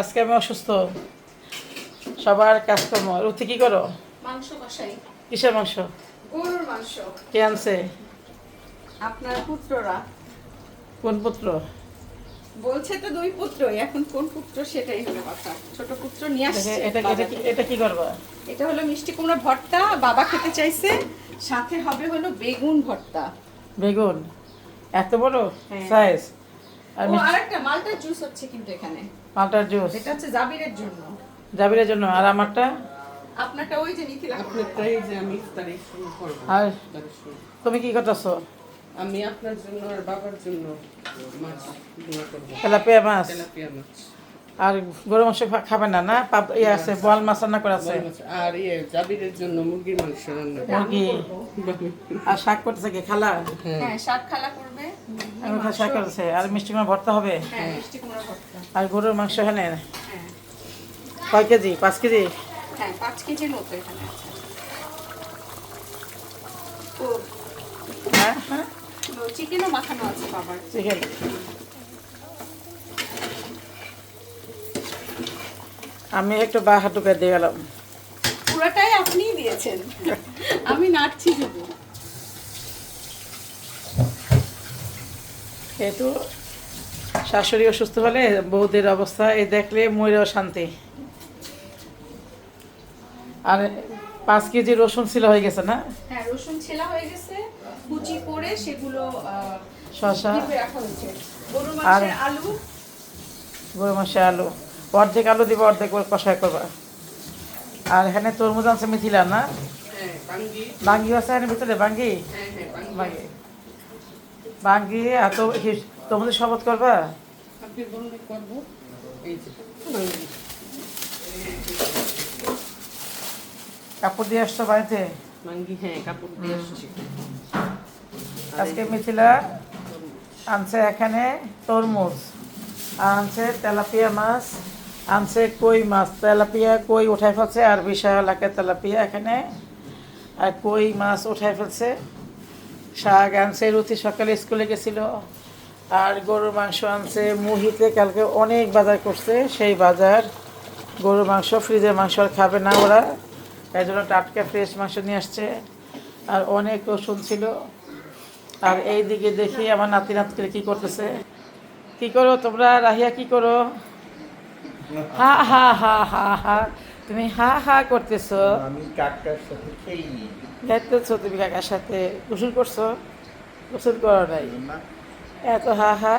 আজকে আমি অসুস্থ। সবার কাজকর্ম। রুটি কি করো? মাংস কষাই। কিসের মাংস? গরুর মাংস। কে আনছে? আপনার পুত্ররা। কোন পুত্র? বলছে তো দুই পুত্রই এখন কোন পুত্র সেটাই হলো কথা। ছোট পুত্র নিয়ে আসছে এটা এটা কি এটা কি করবা? এটা হলো মিষ্টি কুমড়া ভর্তা বাবা খেতে চাইছে। সাথে হবে হলো বেগুন ভর্তা। বেগুন? এত বড়? হ্যাঁ। সাইজ আর ও আরেকটা মালটার জুস হচ্ছে কিন্তু এখানে। মালটার জুস এটা হচ্ছে জাবিরের জন্য। জাবিরের জন্য আর আমারটা? আপনারটা ওই যে মিথিলা আপনারটাই যে আমি ইফতারি শুরু করব আর তুমি কি করতেছো? আমি আপনার জন্য আর বাবার জন্য মাছ তেলাপিয়া মাছ? তেলাপিয়া মাছ। আর গরু মাংস খাবে না না? পাপ ইয়ে আছে বোয়াল মাছ রান্না করে আছে। আর ইয়ে জাবিরের জন্য মুরগির মাংস রান্না। মুরগি। আর শাক করতেছে কি খালা? হ্যাঁ। শাক খালা করবে। আমি শাক করতেছে। আর মিষ্টি কুমড়া ভর্তা হবে? হ্যাঁ মিষ্টি কুমড়া ভর্তা। আর গরুর মাংস এখানে? হ্যাঁ। কয় কেজি? পাঁচ কেজি? হ্যাঁ পাঁচ কেজির মতো এখানে আছে। ও হ্যাঁ। হ্যাঁ চিকেনও মাখানো আছে বাবার। চিকেন। আমি একটু বা হাত ঢুকে দিয়ে গেলাম। পুরাটাই আপনিই দিয়েছেন। আমি নাড়ছি শুধু। যেহেতু শাশুড়ি অসুস্থ হলে বৌদির অবস্থা এই দেখলে ময়ূরেও শান্তি। আর পাঁচ কেজি রসুন ছিল হয়ে গেছে না? হ্যাঁ রসুন ছেলা হয়ে গেছে। কুচি করে সেগুলো শসা। রাখা হয়েছে। আলু। গরু মাসে আলু। অর্ধেক আলু দিব অর্ধেক কষাই করবা। আর এখানে তরমুজ আছে মিথিলা না? বাঙ্গি আছে এখানে ভিতরে বাঙ্গি? বাঙ্গি। বাঙ্গি এত কি তরমুজের শপথ করবা? কাপড় দিয়ে আসছো বাড়িতে? হ্যাঁ কাপড় দিয়ে আসছি। আজকে মিথিলা আনছে এখানে তরমুজ আর আনছে তেলাপিয়া মাছ। আনছে, কই মাছ তেলাপিয়া, কই উঠাই ফেলছে, আর বিশাল একে তেলাপিয়া এখানে। আর কই মাছ উঠাই ফেলছে, শাক আনছে, রুটি সকালে স্কুলে গেছিল। আর গরুর মাংস আনছে, মুহিতে কালকে অনেক বাজার করছে, সেই বাজার। গরুর মাংস ফ্রিজের মাংস আর খাবে না ওরা, তাই জন্য টাটকা ফ্রেশ মাংস নিয়ে আসছে। আর অনেক রসুন ছিল। আর এই দিকে দেখি আমার নাতি নাতকে কী করতেছে। কী করো তোমরা? রাহিয়া, কি করো? হা হা হা হা হা। তুমি হা হা করতেছো। আমি কাকার সাথে খেই যাইতেছো তুমি কাকার সাথে। গোসল করছ? গোসল করো নাই? এত হা হা।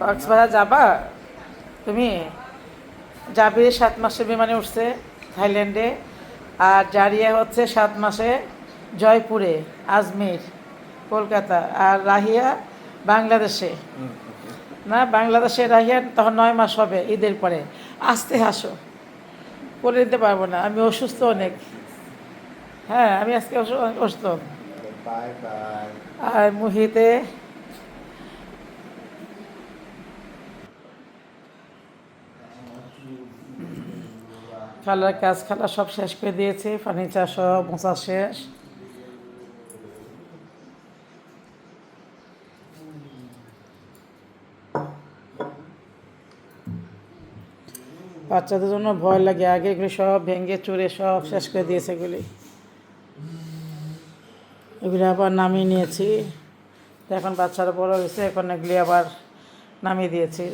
কক্সবাজার যাবা? তুমি? যাবি সাত মাসে বিমানে উঠছে থাইল্যান্ডে। আর জারিয়া হচ্ছে সাত মাসে জয়পুরে আজমির কলকাতা। আর রাহিয়া বাংলাদেশে। না বাংলাদেশে রাহিয়া তখন নয় মাস হবে ঈদের পরে। আসতে হাসো। করে দিতে পারব না আমি অসুস্থ অনেক। হ্যাঁ আমি আজকে অসু- অসুস্থ। আর মুহিতে খালার কাজ খালা সব শেষ করে দিয়েছে ফার্নিচার সব মোছা শেষ। বাচ্চাদের জন্য ভয় লাগে, আগে এগুলি সব ভেঙে চুরে সব শেষ করে দিয়েছে এগুলি। এগুলি আবার নামিয়ে নিয়েছি। এখন বাচ্চারা বড় হয়েছে, এখন এগুলি আবার নামিয়ে দিয়েছি।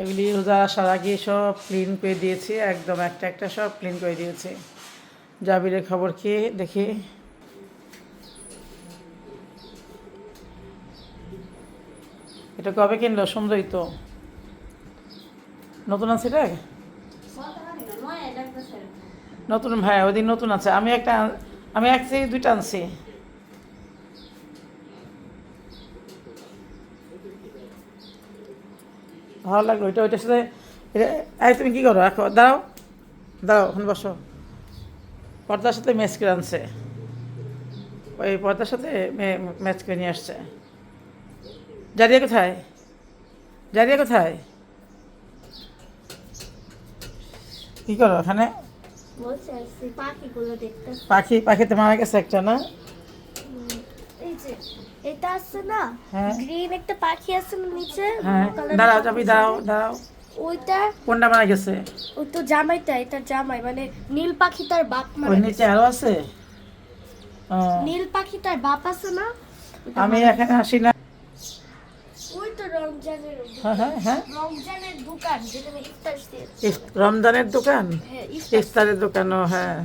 এগুলি রোজা আসার আগে সব ক্লিন করে দিয়েছি, একদম একটা একটা সব ক্লিন করে দিয়েছি। জাবিরের খবর কি দেখি? এটা কবে কিনলো? সুন্দরই তো। নতুন আছে এটা? নতুন ভাই ওদিন নতুন আছে। আমি একটা, আমি এক থেকে দুইটা আনছি। ভালো লাগল। ওইটা ওইটার সাথে এই তুমি কী করো? এখন দাঁড়াও। দাঁড়াও, ওখানে বসো। পর্দার সাথে ম্যাচ করে আনছে। ওই পর্দার সাথে ম্যাচ করে নিয়ে আসছে। জারিয়া কোথায়? জারিয়া কোথায়? কী করো ওখানে? দেখতে পাখি তো মারা গেছে একটা না? এটা আছে না? হ্যাঁ। গ্রিন একটা পাখি আছে নিচে? হ্যাঁ। দাঁড়াও যাবি দাঁড়াও দাঁড়াও ওইটা কোনটা মারা গেছে? ওই তো জামাইটা এটা জামাই মানে নীল পাখি তার বাপ মারা ওই নিচে আরও আছে? নীল পাখি তার বাপ আছে না? আমি এখানে আসি না। ওই তো রমজানের হ্যাঁ হ্যাঁ হ্যাঁ। রমজানের দোকান যেখানে ইফতার রমজানের দোকান? হ্যাঁ ইফতারের দোকান হ্যাঁ।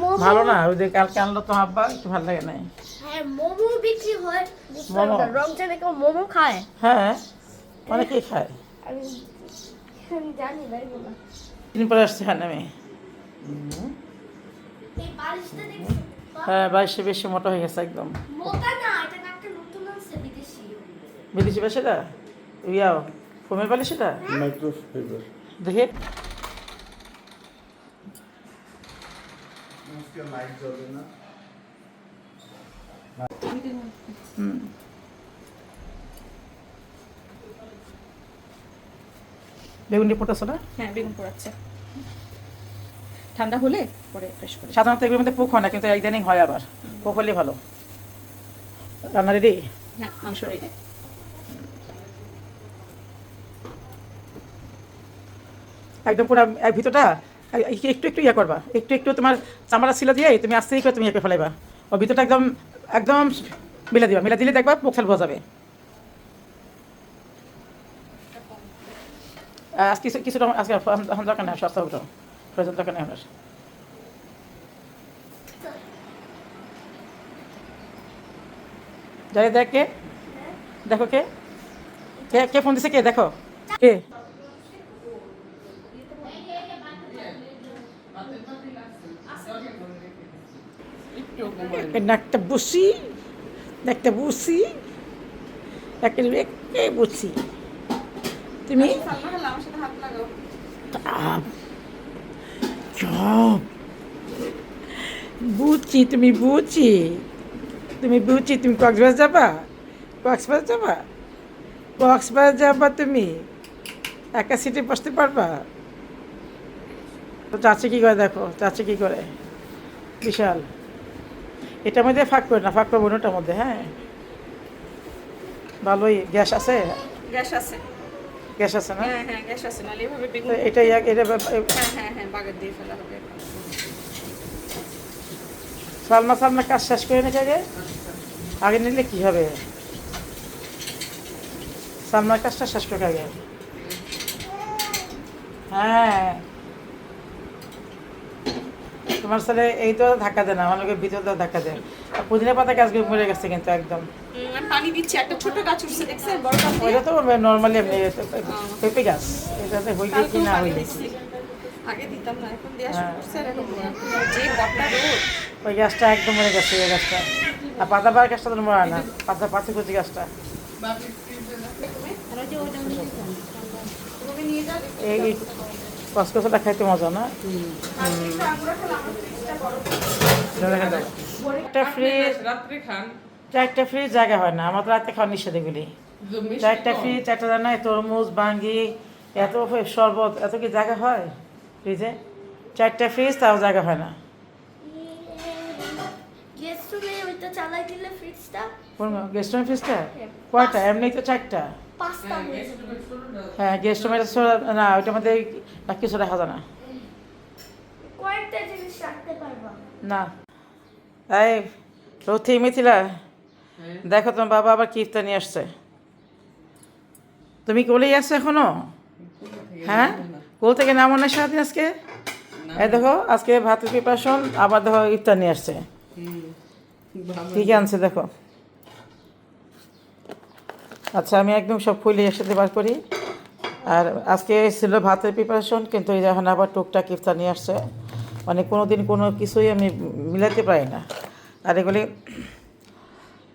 মোমো ভালো না ওই যে কালকে আনলো তো হাব্বা একটু ভালো লাগে নাই। হ্যাঁ মোমো বিক্রি হয় মোমো? রমজানে কেউ মোমো খায়? হ্যাঁ অনেকেই খায়। আমি আমি জানি না এগুলো দিন পরে আসছে হ্যাঁ আমি হ্যাঁ বাইশে বেশি মোটা হয়ে গেছে একদম। মোটা না এটা না একটা নতুন আছে বিদেশি। বা সেটা ইয়াও ফোমের পালি সেটা. দেখে। লাইট জ্বলবে না? হুম। বেগুনটি পড়তেছে না? হ্যাঁ বেগুন পোড়াচ্ছে। ঠান্ডা হলে পরে ফ্রেশ করে। সাধারণত এগুলোর মধ্যে পোক হয় না কিন্তু ইদানিং হয় আবার। পোক হলে ভালো। রান্না রেডি হ্যাঁ মাংস রেডি একদম পুরো এক ভিতরটা একটু একটু ইয়ে করবা। একটু একটু তোমার চামড়া ছিল দিয়ে তুমি আস্তে করে তুমি ইয়ে ফেলাইবা। ও ভিতরটা একদম একদম মিলা দিবা। মিলা দিলে দেখবা পোক ছাল যাবে আজ কিছু কিছুটা আজকে এখন- দরকার নেই সস্তা প্রয়োজন দরকার নেই যাই দেখ কে। দেখো কে। কে কে ফোন দিছে কে? দেখো। কে? একটু বসি। একটা বসি। একটা একে বসি। তুমি? চপ। বুঝছি তুমি বুঝছি। তুমি বুঝছি তুমি কক্সবাজার যাবা? কক্সবাজার যাবা? কক্সবাজার যাবা তুমি? একা সিটে বসতে পারবা? তো চাচি কী করে দেখো? চাচি কী করে? বিশাল। এটার মধ্যে ফাঁক করে না ফাঁক করব ওটার মধ্যে হ্যাঁ? ভালোই গ্যাস আছে? গ্যাস আছে। গ্যাস আছে না? হ্যাঁ হ্যাঁ গ্যাস আছে বেগুন এটা ইয়া- এটা হ্যাঁ হ্যাঁ হ্যাঁ বাগার দিয়ে ফেলা হবে সালমা সালমা কাজ শেষ করে নাকি আগে। আগে নিলে কি হবে? সালমার কাজটা শেষ করে আগে। হ্যাঁ। তোমার ছেলে এই তো ধাক্কা দেয় না আমার লোকের ভিতর তো ধাক্কা দেয়। আর পুদিনা পাতা গাছগুলো মরে গেছে কিন্তু একদম। পানি দিচ্ছি একটা ছোট গাছ উঠছে দেখছেন? বড় গাছ। ওইটা তো নর্মালি এমনি পেঁপে গাছ। এটাতে হইলে কি না হইলে কি আগে দিতাম না এখন দেওয়া হ্যাঁ। শুরু করছে। আর যে বটটা রোদ। ওই গাছটা একদম মরে গেছে ওই গাছটা। আর পাতা গাছটা তো মরা না পাতা পাতা কুচি গাছটা। এই কসকসটা খাইতে মজা না? একটা ফ্রিজ চারটা ফ্রিজ জায়গা হয় না আমার তো রাতে খাওয়া নিষেধ এগুলি। চারটা ফ্রিজ চারটা জানায় তরমুজ বাঙ্গি এত শরবত এত কি জায়গা হয় ফ্রিজে চারটা ফ্রিজ তাও জায়গা হয় না। গেস্ট রুমে ওইটা চালাই দিলে ফ্রিজটা কোন গেস্ট রুম ফ্রিজটা কয়টা? এমনি তো চারটা। পাঁচটা হ্যাঁ, হয়ে গ্যাস রুমের না ওইটার মধ্যে কিছু রাখা যায় না। কয়েকটা জিনিস রাখতে পারবা। না। এই রথি মিথিলা হ্যাঁ, দেখো তোমার বাবা আবার কি ইফতার নিয়ে আসছে। তুমি কোলেই আসছো এখনও? হ্যাঁ? কোল থেকে নামো না সারাদিন আজকে। এই দেখো আজকে ভাতের প্রিপারেশন আবার দেখো ইফতার নিয়ে আসছে। হুম, ভালো। কী কী আনছে দেখো। আচ্ছা আমি একদম সব ফুলে একসাথে বার করি। আর আজকে ছিল ভাতের প্রিপারেশন কিন্তু এই এখন আবার টুকটাক ইফতার নিয়ে আসছে। মানে কোনো দিন কোনো কিছুই আমি মিলাতে পারি না। আর এগুলি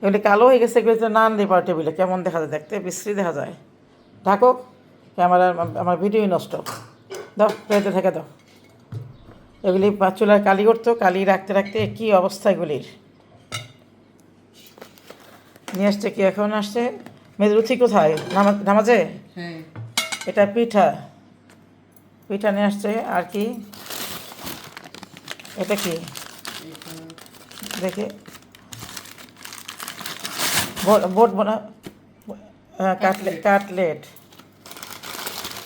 এগুলি কালো হয়ে গেছে, এগুলি তো নান দিয়ে পার টেবিলে। কেমন দেখা যায় দেখতে? বিশ্রী দেখা যায়। ঢাকো ক্যামেরা আমার ভিডিওই নষ্ট। দাও, পেতে থেকে দাও। এগুলি চুলার কালি করতো, কালি রাখতে রাখতে কী অবস্থা এগুলির? নিয়ে আসছে কি, এখন আসছে? মেয়েদের রুচি কোথায়? নামা নামাজে? হ্যাঁ। এটা পিঠা। পিঠা নিয়ে আসছে আর কি? এটা কি? দেখে। বোট বোট বোনা কাটলেট। কাটলেট।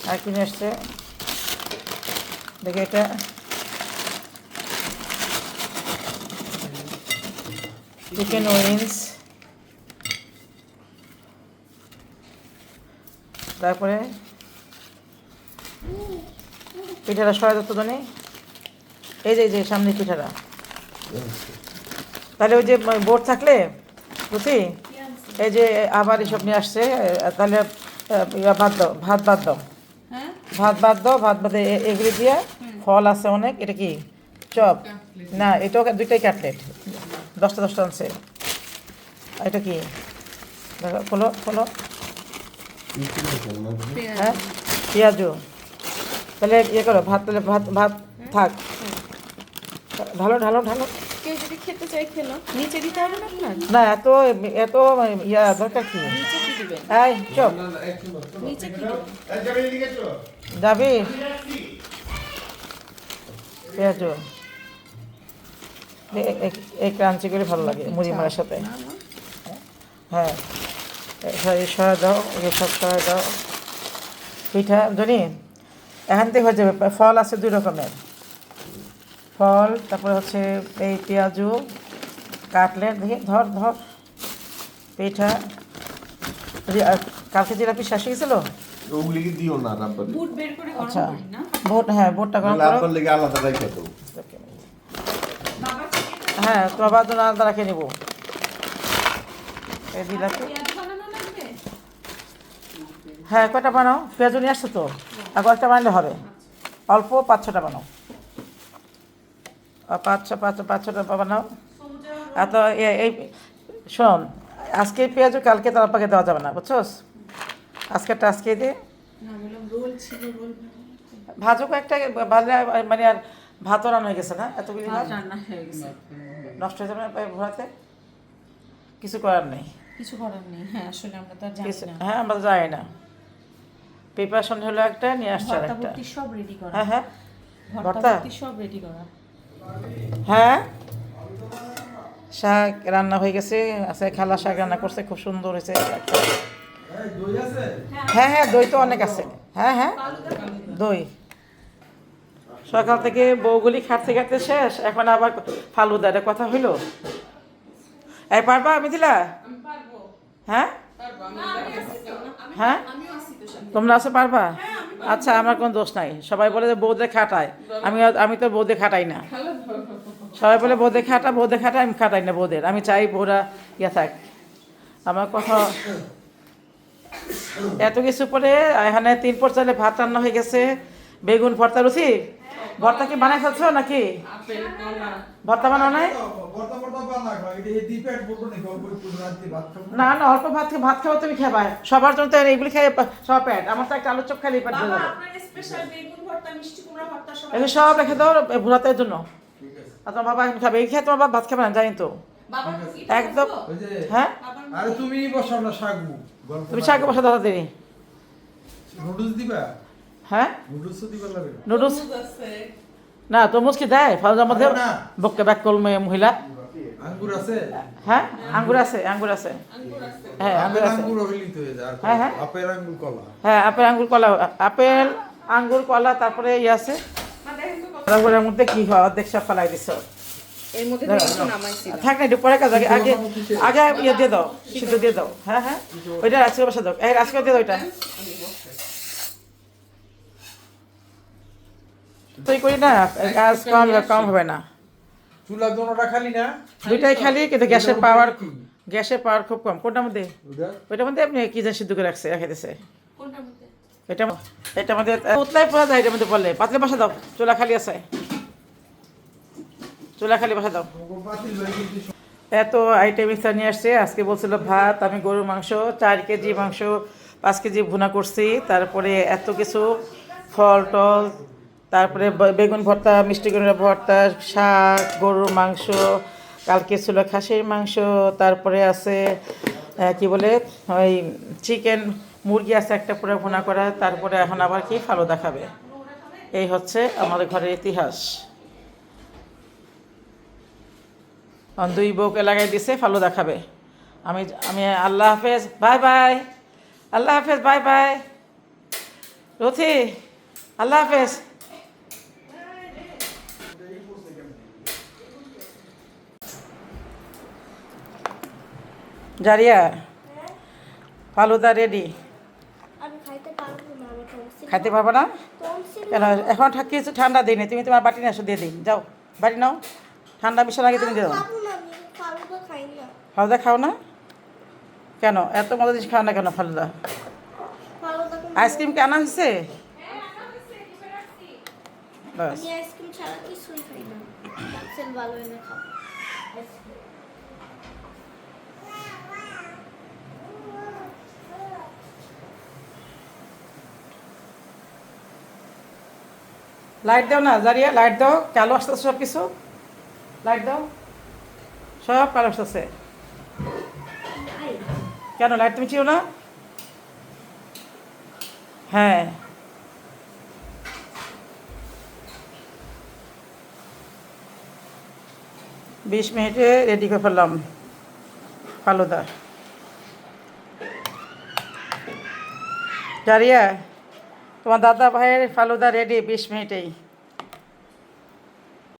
আর কি নিয়ে এসছে দেখি এটা। চিকেন উইংস তারপরে পিঠাটা সরাই দত্ত জানি এই যে এই যে সামনে পিঠাটা। তাহলে ওই যে বোর্ড থাকলে বুঝি এই যে আবার এসব নিয়ে আসছে তাহলে বাদ দাও ভাত বাদ দাও। হ্যাঁ? ভাত বাদ দাও ভাত বাদে এ- এগুলি দিয়ে ফল আছে অনেক এটা কি? চপ? না এটাও দুইটাই কাটলেট। দশটা দশটা আনছে। এটা কি? দেখো, খোলো খোলো। হ্যাঁ পেঁয়াজু। তাহলে ইয়ে করো ভাত তাহলে ভাত ভাত থাক। ঢালো ঢালো ঢালো। কেউ যদি খেতে চাই খেলো। নিচে দিতে হবে না আপনার না এত এত ইয়া দরকার কি? নিচে কি দিবেন? এই চপ। নিচে কি যাবি? পেঁয়াজু। এ- এ- এই ক্রাঞ্চি করে ভালো লাগে মুড়ি মারের সাথে। হ্যাঁ। এই সরা দাও এই সব সরা দাও। পিঠা জানি এখান থেকে হয়ে যাবে ফল আছে দুই রকমের। ফল তারপরে হচ্ছে এই পেঁয়াজু কাটলেট দেখি ধর ধর পিঠা। কালকে জিলাপি শেষ হয়ে গেছিল? ওগুলি দিও না রাব্বার বুট বের করে আচ্ছা হ্যাঁ ভোটটা গরম করো। রাব্বার লেগে আলাদা রেখে দেবো হ্যাঁ তোমার বাদ জন্য আলাদা রাখে নেব। এই হ্যাঁ কয়টা বানাও? পেঁয়াজু নিয়ে আসছো তো? আর কয়েকটা বানালে হবে। অল্প পাঁচ ছটা বানাও। পাঁচ ছ পাঁচ পাঁচ ছটা বানাও। আর তো এ- এই শোন আজকে পেঁয়াজু কালকে তার পাকে দেওয়া যাবে না বুঝছস? আজকেরটা আজকে দে। না বললাম রোল ছিল রোল ভাজও কয়েকটা ভাজলে মানে আর ভাতও রান্না হয়ে গেছে না? এতগুলি হয়ে নষ্ট হয়ে যাবে না ভরাতে কিছু করার নেই। কিছু করার নেই। হ্যাঁ আসলে আমরা তো জানি না। হ্যাঁ আমরা যাই না। প্রিপারেশন হলো একটা নিয়ে আসছে একটা ভর্তি সব রেডি করা। হ্যাঁ হ্যাঁ। ভর্তা? সব রেডি করা। হ্যাঁ? শাক রান্না হয়ে গেছে আছে খালা শাক রান্না করছে খুব সুন্দর হয়েছে। হ্যাঁ হ্যাঁ দই তো অনেক আছে। হ্যাঁ হ্যাঁ। দই। সকাল থেকে বউগুলি খাটতে খাটতে শেষ এখন আবার ফালুদা কথা হইল। এই পারবা মিথিলা? হ্যাঁ? হ্যাঁ? তোমরা আছে পারবা? আচ্ছা আমার কোনো দোষ নাই। সবাই বলে যে বৌদে খাটায়। আমি আমি তো বৌদে খাটাই না। সবাই বলে বৌদে খাটা বৌদে খাটা আমি খাটাই না বৌদের। আমি চাই বৌরা ইয়ে থাক। আমার কথা এত কিছু পরে, এখানে তিন পর চাইলে ভাত রান্না হয়ে গেছে। বেগুন ভর্তা রুচি ভর্তা কি বানাই ফেলছো নাকি? আপেল ভর্তা বানাও নাই? না না অল্প ভাত ভাত খাব তুমি খাবা সবার জন্য তো এইগুলি খেয়ে সব পেট। আমার তো একটা আলু চপ খালি পেট ভরে যাবে। আপনার স্পেশাল বেগুন ভর্তা মিষ্টি কুমড়া ভর্তা সব এগুলো সব রেখে দাও ভুলাতের জন্য। আর তোমার বাবা এখন খাবে। এই খেয়ে তোমার বাবা ভাত খাবে না জানি তো। একদম হ্যাঁ? আরে তুমি বসাও না শাকু গল্প তুমি শাকে বসে দাদা দেরি নুডলস দিবা? হ্যাঁ? নুডলস দিবা লাগে নুডলস না তরমুজ কি দেয় ফালুদার মধ্যে। বক্কে ব্যাক কল মহিলা। আঙ্গুর আছে। হ্যাঁ? আঙ্গুর আছে আঙ্গুর আছে। হ্যাঁ আঙ্গুর আছে। হ্যাঁ, হ্যাঁ। আপেল আঙ্গুর কলা। হ্যাঁ আপেল আঙ্গুর কলা আপেল আঙ্গুর কলা তারপরে ইয়ে আছে। তারপরে মধ্যে কি হয় অর্ধেক সব ফেলাই দিছ। এর মধ্যে দিয়ে একটু নামাইছি। থাক না একটু পরে কাজ আগে আগে আগে ইয়ে দিয়ে দাও সিদ্ধ। দিয়ে দাও। হ্যাঁ হ্যাঁ। ওইটা আজকে বসে দাও। এই আজকে দিয়ে দাও ওইটা। তুই করি না কাজ কম কম হবে না। চুলা দোনোটা খালি না? দুইটাই খালি কিন্তু গ্যাসের পাওয়ার গ্যাসের পাওয়ার খুব কম। কোনটার মধ্যে? ওইটার মধ্যে আপনি কি যেন সিদ্ধ করে রাখছে রেখে দিছে। কোনটার এটা মধ্যে উতলাই পড়া যায় এটার মধ্যে পড়লে। পাতলে বসা দাও চুলা খালি আছে। চুলা খালি বসা দাও। এত আইটেম ইফতার নিয়ে আসছে আজকে বলছিল ভাত আমি গরুর মাংস চার কেজি মাংস পাঁচ কেজি ভুনা করছি তারপরে এত কিছু ফল টল তারপরে বেগুন ভর্তা, মিষ্টি কুমড়া ভর্তা, শাক, গরুর মাংস, কালকে ছিল খাসির মাংস, তারপরে আছে কি বলে, ওই চিকেন মুরগি আছে একটা পুরো ভুনা করা, তারপরে এখন আবার কি ফালুদা খাবে এই হচ্ছে আমাদের ঘরের ইতিহাস। দুই বউকে লাগাই দিছে, ফালু দেখাবে। আমি আমি আল্লাহ হাফেজ, বাই বাই। আল্লাহ হাফেজ, বাই বাই। রথি, আল্লাহ হাফেজ। জারিয়া ফালুদা রেডি খাইতে পারব না কেন এখন কিছু ঠান্ডা দিই তুমি তোমার বাটি নিয়ে আসো দিয়ে দিই। যাও বাটি নাও। ঠান্ডা মিশার আগে তুমি দিয়ে দাও। ফালুদা খাও না? কেন এত মজা জিনিস খাও না কেন ফালুদা? আইসক্রিম কি আনা হয়েছে? বাস আইসক্রিম ছাড়া কিছুই খাই না। ভালো এনে খাও লাইট দাও না, জারিয়া লাইট দাও। কালো আসতেছে সব কিছু লাইট দাও। সব কালো আসতেছে। কেন লাইট তুমি চিও না? হ্যাঁ। বিশ মিনিটে রেডি করে ফেললাম। ফালুদা। জারিয়া তোমার দাদা ভাইয়ের ফালুদা রেডি বিশ মিনিটেই